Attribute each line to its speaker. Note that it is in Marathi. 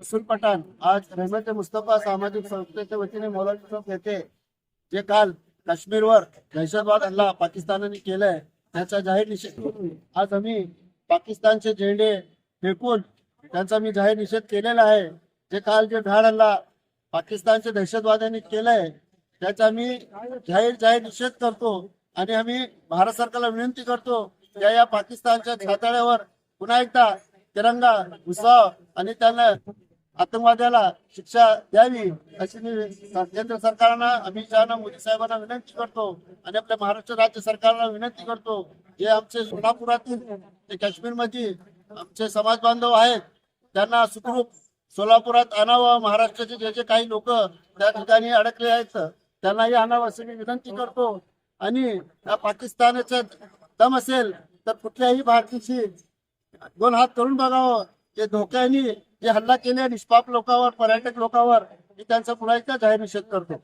Speaker 1: रसूल पठाण आज रहमत मुस्तफा सामाजिक संस्थेच्या वतीने मौलाना चौक येथे जे काल काश्मीरवर दहशतवाद हल्ला पाकिस्तानाने केलाय त्याचा जाहीर निषेध करून आज आम्ही पाकिस्तानचे झेंडे फेकून त्यांचा मी जाहीर निषेध केलेला आहे. जे काल जे धाड हल्ला पाकिस्तानच्या दहशतवाद्यांनी केलाय त्याचा मी जाहीर जाहीर निषेध करतो आणि आम्ही भारत सरकारला विनंती करतो या या पाकिस्तानच्या छाताड्यावर पुन्हा एकदा तिरंगा उत्साह आणि त्यांना आतंकवाद्याला शिक्षा द्यावी अशी मी केंद्र सरकारना अमित शहाना मोदी साहेबांना विनंती करतो आणि आपल्या महाराष्ट्र राज्य सरकारला विनंती करतो. जे आमचे सोलापुरातील ते काश्मीरमध्ये आमचे समाज बांधव आहेत. त्यांना सुखरूप सोलापुरात आणावं. महाराष्ट्राचे जे जे काही लोक त्या ठिकाणी अडकले आहेत त्यांनाही आणावं अशी मी विनंती करतो. आणि त्या पाकिस्तानाचं दम असेल तर कुठल्याही भारतीशी दोन हात करून बघावं. ते धोक्याने जे हल्ला केले निष्पाप लोकांवर पर्यटक लोकांवर मी त्यांचा पुन्हा एकदा जाहीर निषेध करतो.